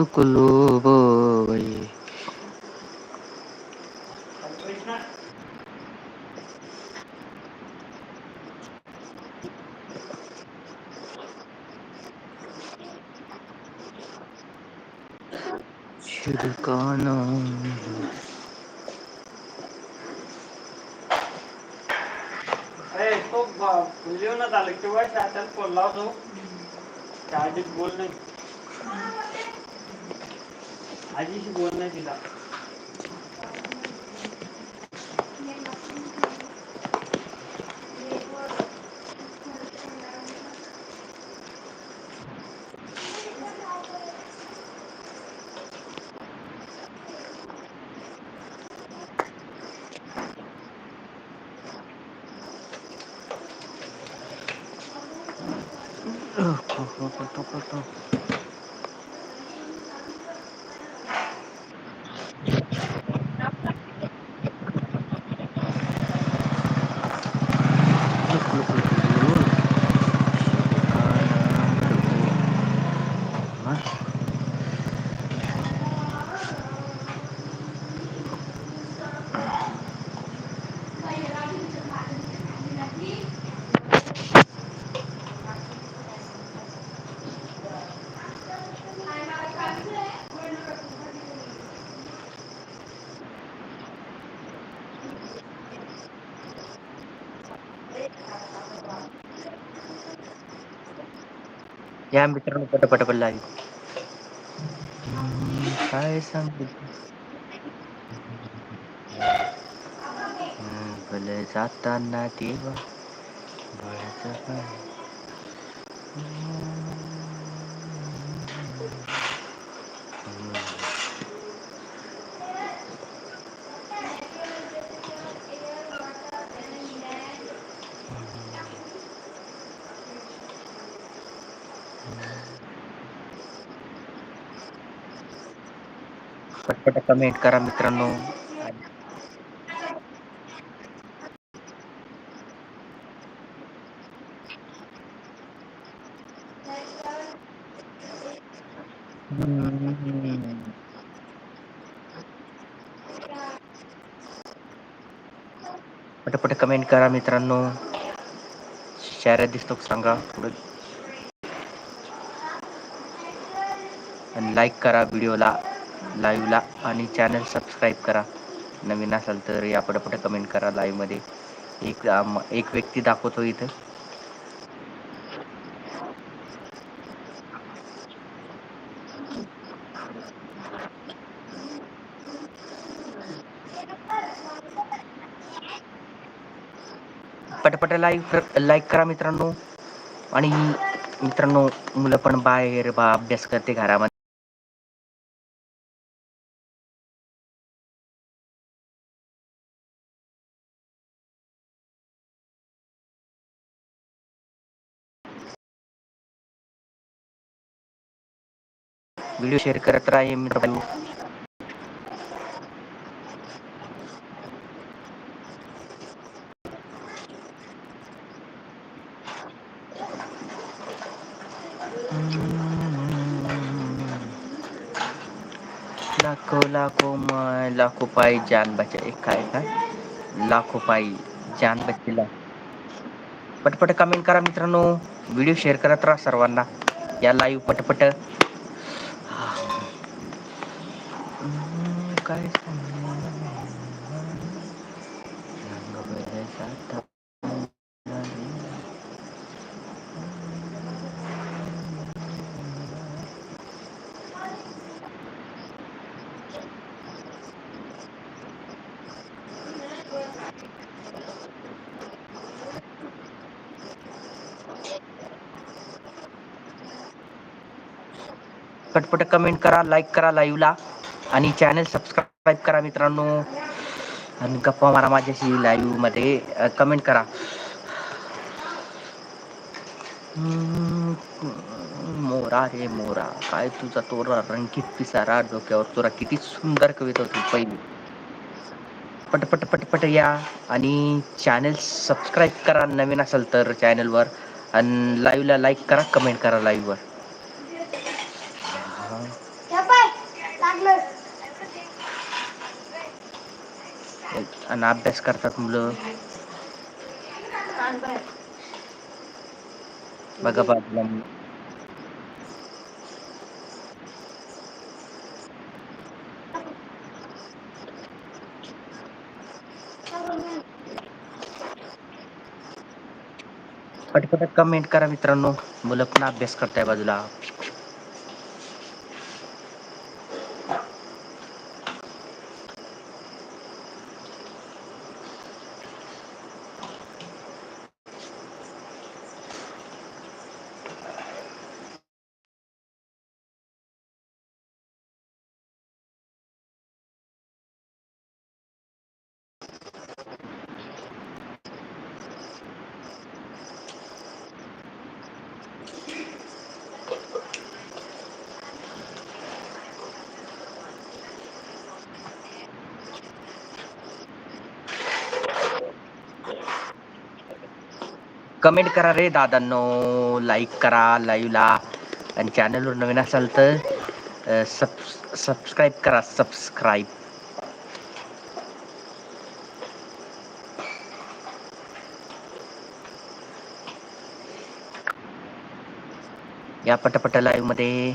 उकलू बाई शिरकाना तो लिहूनच आलं किंवा त्याच्यात फोन आजीच आधीच बोल नाही. आजीशी बोल नाही तिला. corto, corto. या मित्रांनो पटापटा पण लाईव्ह काय सांगू भले जाताना तेव्हा डोळ्याचं पाणी पटपट कमेंट करा मित्रांनो. पटापट कमेंट करा मित्रांनो. शहरात दिसतो सांगा थोडं आणि लाईक करा व्हिडिओला लाईव्हला आणि चॅनल सबस्क्राईब करा. नवीन असाल तर या पटापट कमेंट करा लाईव्हमध्ये. एक एक व्यक्ती दाखवतो इथं. पटापट लाईक लाईक करा मित्रांनो. आणि मित्रांनो मुलं पण बाहेर बा अभ्यास करते घरामध्ये. व्हिडिओ शेअर करत राहा मित्र लाखो लाखो मा लाखो पाई जान बचा. एक काय का? लाखो पाई जान बचाला. पटपट कमेंट करा मित्रांनो. व्हिडिओ शेअर करत राहा सर्वांना. या लाईव्ह पटपट काय सांगू? रंग बरसात पटपट कमेंट करा लाईक करा लाईव्हला आणि चॅनल सबस्क्राईब करा मित्रांनो. आणि गप्पा मारा माझ्याशी लाईव्हमध्ये. कमेंट करा. मोरा रे मोरा. काय तुझा तोरा रंगीत पिसारा डोक्यावर. तुरा किती सुंदर कविता होती पहिली. पटपट पटपट या. आणि चॅनल सबस्क्राईब करा नवीन असेल तर चॅनलवर आणि लाईव्हला लाईक करा कमेंट करा लाईव्हवर आहेत आणि अभ्यास करतात मुलं. बघा बाजूला. पटपट कमेंट करा मित्रांनो. मुलं पण अभ्यास करताय बाजूला. कमेंट करा रे दादांनो. लाईक करा लाईव्ह ला. आणि चॅनलवर नवीन असाल तर सब सबस्क्राईब करा सबस्क्राईब या पटपट लाईव्हमध्ये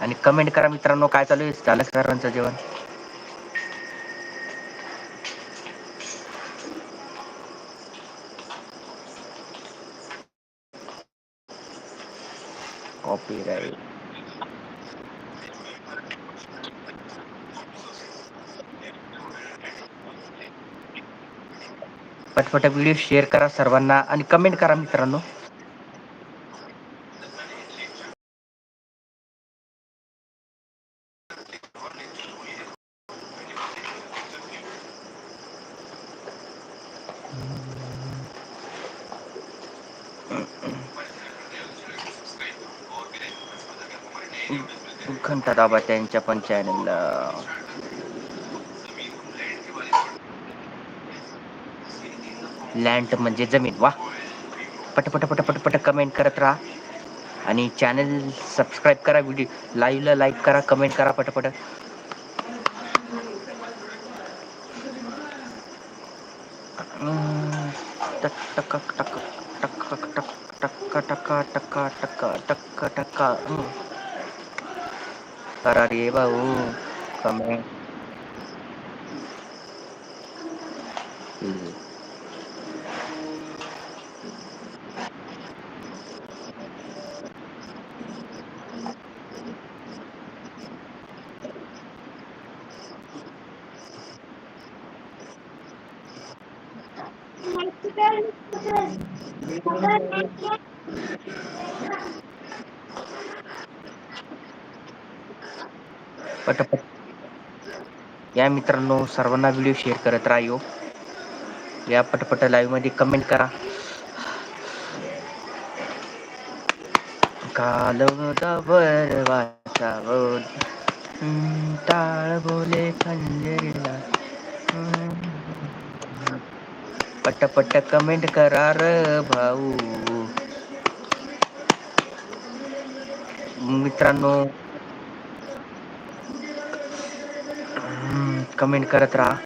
आणि कमेंट करा मित्रांनो काय चालू आहे? झालं सर्वांचं जेवण? कॉपीराईट पटपट व्हिडिओ शेअर करा सर्वांना आणि कमेंट करा मित्रांनो घंटा दाबा त्यांच्या पण चॅनलला लँड म्हणजे जमीन वा पटपट पटपट पट कमेंट करत राहा आणि चॅनल सबस्क्राईब करा व्हिडिओ लाईव्हला लाईक करा कमेंट करा पटपट टक टक टक टक टक टक्का टक्का टक्का टक्का टक्का टक्का करा रे भाऊ कमेंट पटपट या मित्रांनो सर्वांना व्हिडिओ शेअर करत राहा या पटपट लाईव्हमध्ये कमेंट करा. कालवर वाचाव. टाळ बोले खंजरीला पटपट कमेंट करा र भाऊ. मित्रांनो कमेंट करत राहा.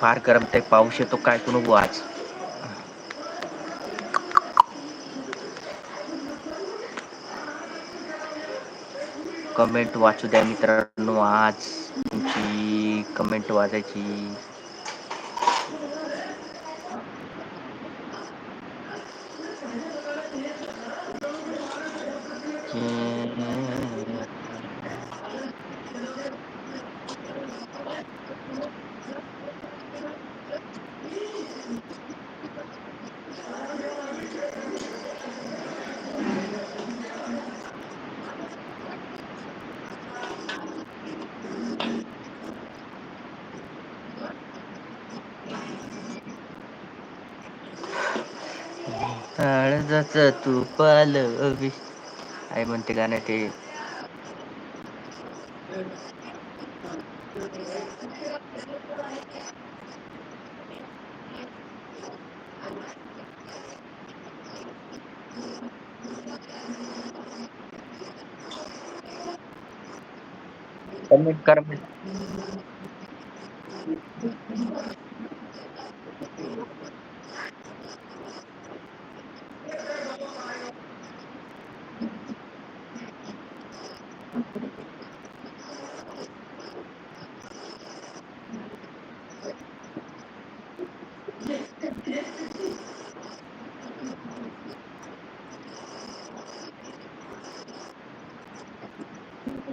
फार गरम ते पाऊस येतो काय करू बघू आज? कमेंट वाचू द्या मित्रांनो आज तुमची कमेंट वाचायची काळजाच तू पालवी. आई म्हणते गाणं ते. कमेंट करा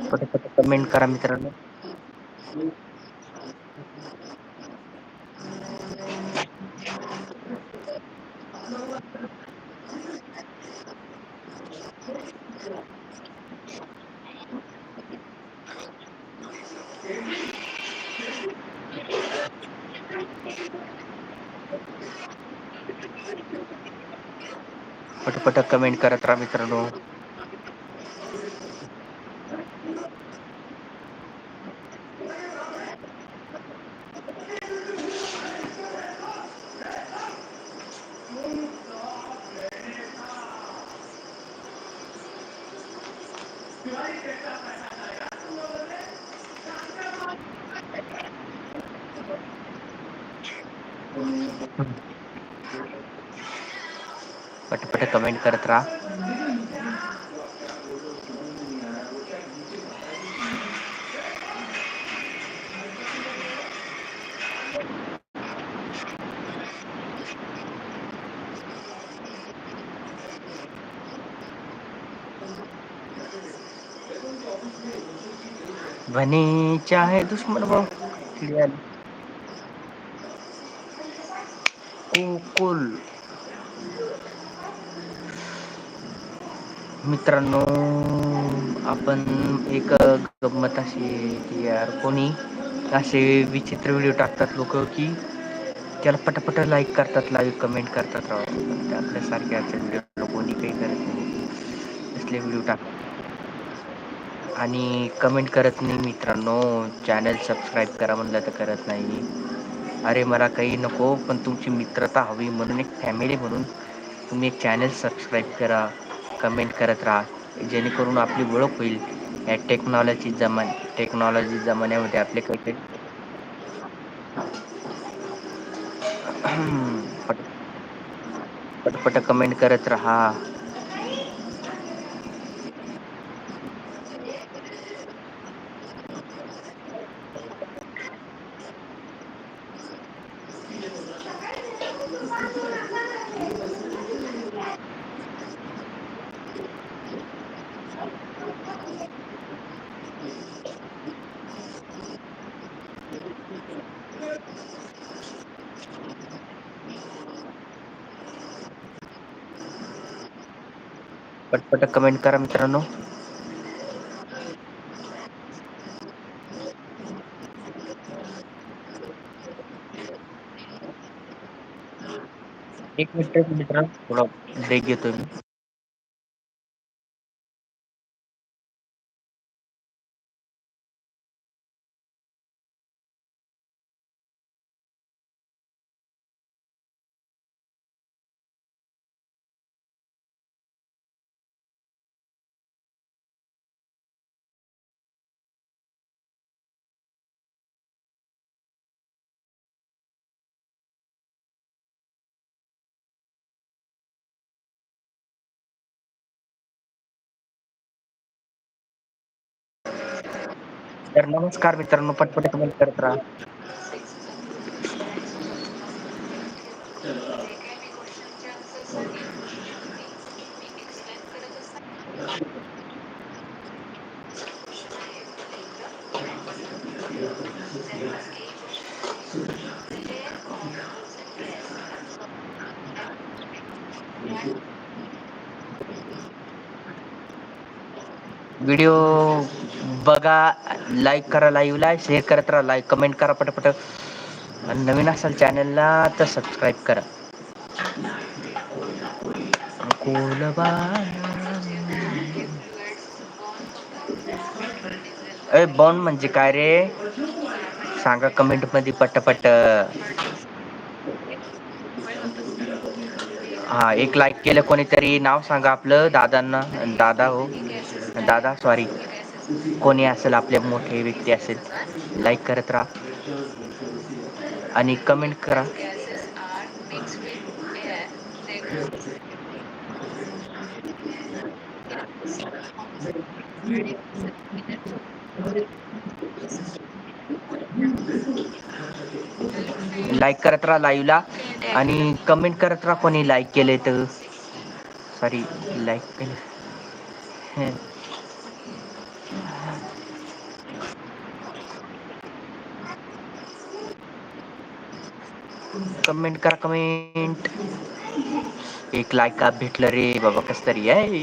पटापट कमेंट करा मित्रांनो. पटपट कमेंट करत राहा मित्रांनो पटपट कमेंट करत राहा बने चाहे दुश्मन हो गोकुल मित्रांनो आपण एक गंमत अशी की यार कोणी असे विचित्र व्हिडिओ टाकतात लोक की त्याला पटापट लाईक करतात लाईक कमेंट करतात राव. आपल्यासारखे असे व्हिडिओ कोणी काही करत नाही. असले व्हिडिओ टाकतात. आणि कमेंट करत नाही मित्रांनो. चॅनल सबस्क्राईब करा म्हणलं तर करत नाही अरे मला काही नको पण तुमची मित्रता हवी म्हणून एक फॅमिली म्हणून तुम्ही एक चॅनल सबस्क्राईब करा कमेंट करत राहा. जेणेकरून आपली ओळख होईल. या टेक्नॉलॉजी जमा टेक्नॉलॉजी जमान्यामध्ये आपले काही पट पटपट कमेंट करत रहा पटपट कमेंट करा मित्रांनो. एक मिनिट मिनिट थोडा ब्रेक घेतोय मी. तर नमस्कार मित्रांनो पटपट कमेंट करत राहा. व्हिडिओ बघा लाईक करा लाईव्हला शेअर करत राहा लाईक कमेंट करा पटपट. आणि नवीन असाल चॅनलला तर सबस्क्राईब करा. अरे बॉन म्हणजे काय रे? सांगा कमेंटमध्ये पटपट. हा एक लाईक केलं कोणीतरी. नाव सांगा आपलं दादांना. दादा हो. दादा सॉरी कोणी असेल आपले मोठे व्यक्ती असेल लाईक करत राहा. आणि कमेंट करा. लाईक करत राहा लाईव्हला आणि कमेंट करत राहा कोणी लाईक केले तर. सॉरी लाईक केले. कमेंट करा कमेंट एक लायक का भेटलं रे, बाबा कस तरी आहे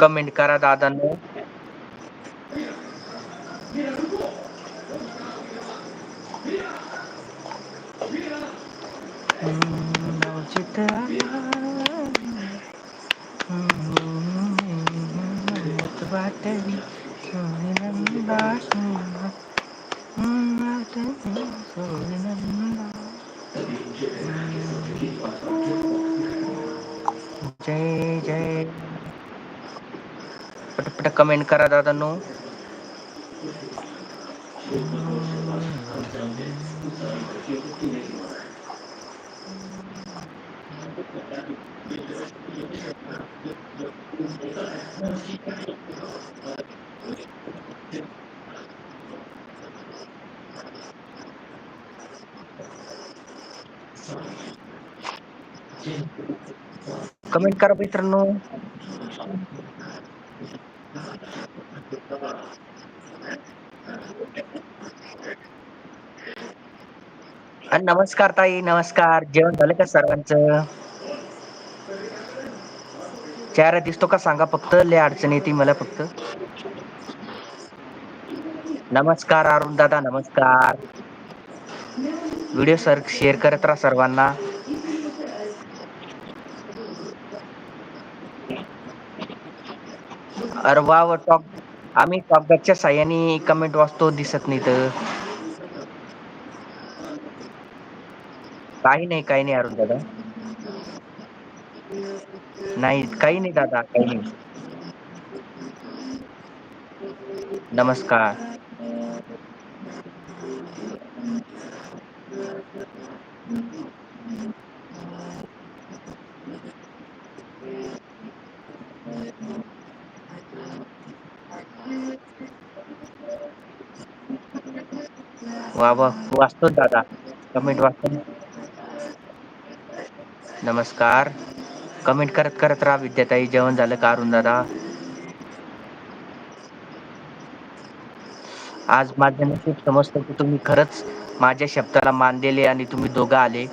कमेंट करा दादांनो कमेंट करा दादांनो. कमेंट करा मित्रांनो. नमस्कार ताई नमस्कार. जेवण झालं का सर्वांचं? चेहरा दिसतो का सांगा फक्त लय अडचण येते मला फक्त. नमस्कार अरुण दादा नमस्कार. व्हिडिओ सर शेअर करत राहा सर्वांना. अरे वा वा टॉप. आम्ही टॉकबॅगच्या साह्याने कमेंट वाचतो दिसत नाही तर काही नाही काही नाही अरुण दादा. नाही काही नाही दादा काही नाही. नमस्कार. वा वा वाचतो दादा. कमेंट वाचतो नमस्कार. कमेंट करत करत राहा विद्याताई. जेवण झालं का अरुण दादा आज माझ्या खूप समजतं की तुम्ही खरंच माझ्या शब्दाला मान दिले आणि तुम्ही दोघं आले.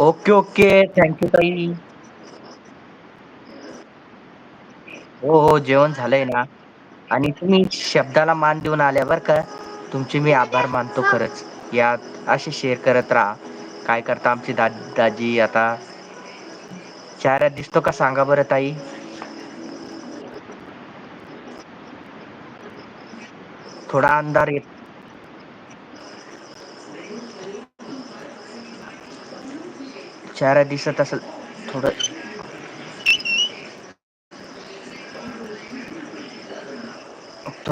Okay okay. थँक्यू ताई. हो हो. जेवण झालंय ना. आणि तुम्ही शब्दाला मान देऊन आल्या बर का तुमचे मी आभार मानतो खरंच. यात असे शेअर करत राहा. काय करता आमची दा दाजी आता? चेहऱ्यात दिसतो का सांगा बरं ताई? थोडा अंधार येत चेहरा दिसत असेल थोडं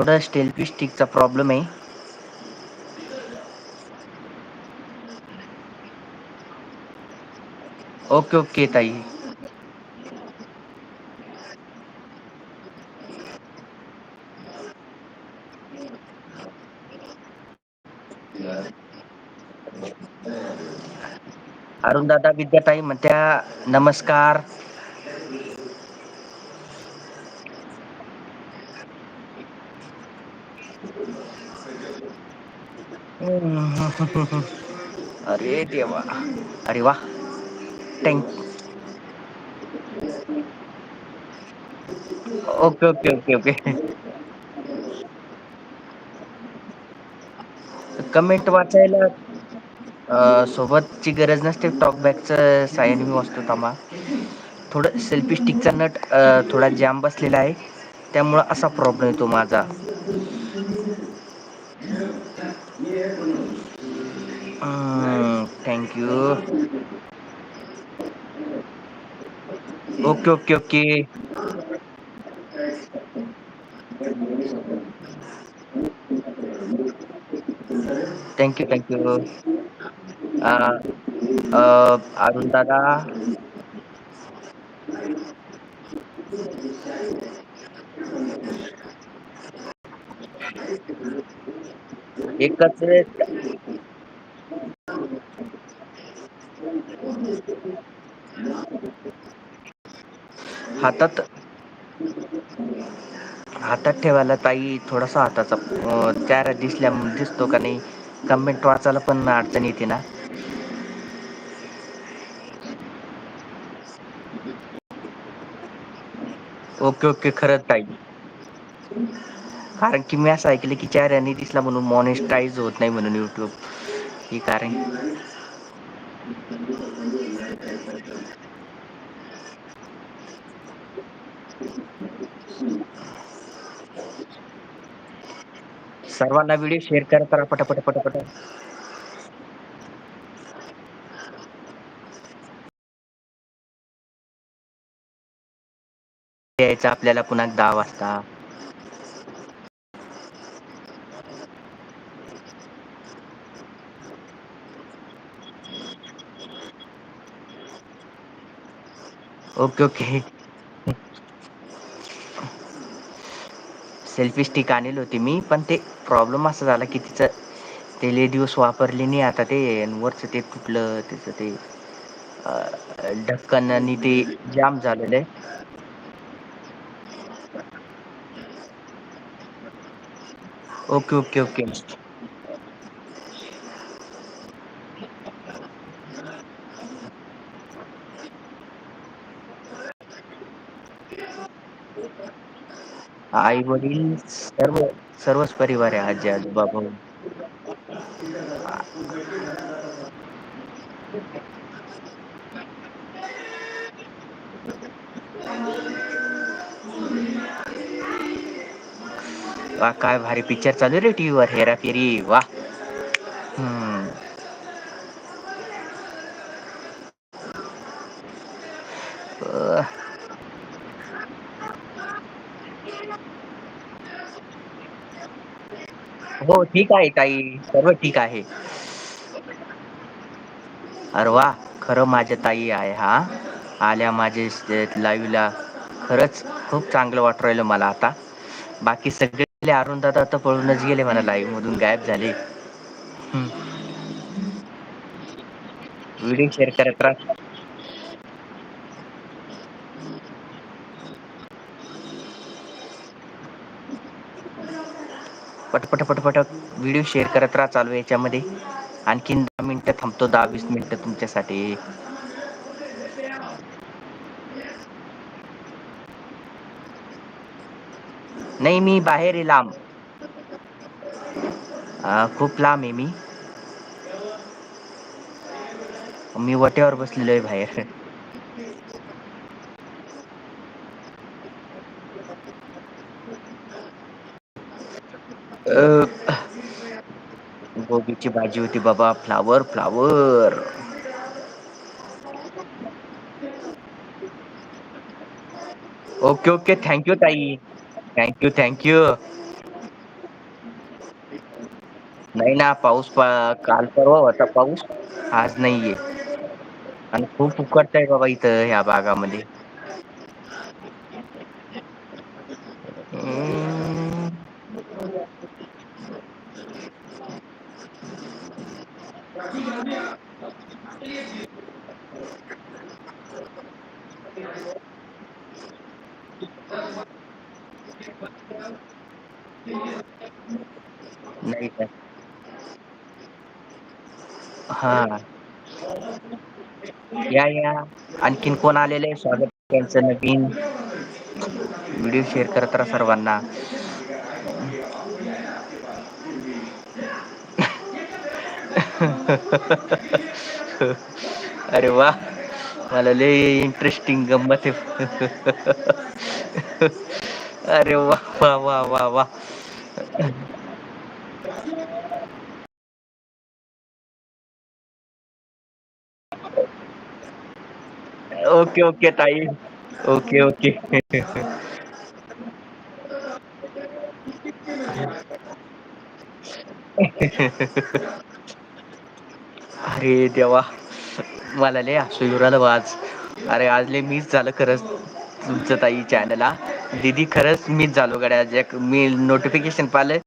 थोडा स्टेल्फी स्टिकचा प्रॉब्लेम आहे ओके ओके ताई। अरुण दादा विद्याताई म्हणत्या नमस्कार। अरे देवा. अरे वा. Thank okay okay okay okay comment वाचायला सोबतची गरज नसते. टॉकबॅकचं सायन मी वाचतो थांबा. थोडं सेल्फी स्टिकचा नट थोडा जाम बसलेला आहे. त्यामुळं असा प्रॉब्लेम येतो माझा हम्म thank you okay okay okay thank you thank you Arun दादा एकच हातात हातात ठेवायला ताई थोडासा हाताचा चेहरा दिसल्या दिसतो का नाही? कमेंट वाचायला पण अडचण येते ना. ओके ओके खरंच ताई. कारण की मी असं ऐकलं की चेहऱ्याने दिसला म्हणून मॉनिस्टाईज होत नाही म्हणून युट्यूब हे कारण सर्वांना व्हिडिओ शेअर करत राहा पटापट पटापट यायचं आपल्याला पुन्हा दहा वाजता. Okay okay. सेल्फी स्टिक आणली होती मी पण ते प्रॉब्लेम असा झाला की तिचं ते लय दिवस वापरले नाही आता ते वरचं ते तुटलं त्याचं ते ढक्कन आणि ते जाम झालेलं आहे. Okay okay okay. आई वडील सर्व सर्वच परिवार आहे आजी आजोबा भाऊ. वा काय भारी पिक्चर चालू रे टीव्ही वर हेरा फेरी वा. हम्म. अ, हो ठीक आहे ताई. सर्व ठीक आहे. अरे वा खरं माझ्या ताई आहे हा. आल्या माझे लाईव्हला. खरंच खूप चांगलं वाटू राहिलं मला आता. बाकी सगळे अरुण दादा आता पळूनच गेले मला लाईव्ह मधून गायब झाले. व्हिडिओ शेअर करत राहा. पटपट पटपट व्हिडिओ शेअर करत राहा चालू याच्यामध्ये. आणखीन दहा मिनटं थांबतो दहा वीस मिनटं तुमच्यासाठी. नाही मी बाहेर आहे लांब. खूप लांब आहे मी. मी वट्यावर बसलेलो आहे बाहेर अ कोबीची भाजी होती बाबा. Flower flower okay okay thank you ताई. थँक्यू थँक्यू नाही ना पाऊस काल परवा होता पाऊस. आज नाहीये. आणि खूप उकडतय बाबा इथं ह्या भागामध्ये हम्म, नाही का हा या या. आणखीन कोण आलेलं आहे? स्वागत त्यांचं नवीन. व्हिडिओ शेअर करत राहा सर्वांना. अरे वा. मला लय इंटरेस्टिंग गंमत आहे. अरे वा वा वा वा वा. ओके ओके ताई. Okay okay. अरे देवा. मला लय हसू येऊ राहिलं बा आज. अरे आज लय मीच झालं खरंच तुमचं ताई चॅनलला दिदी खरंच मीच झालो गड्या. मी नोटिफिकेशन पाहिलं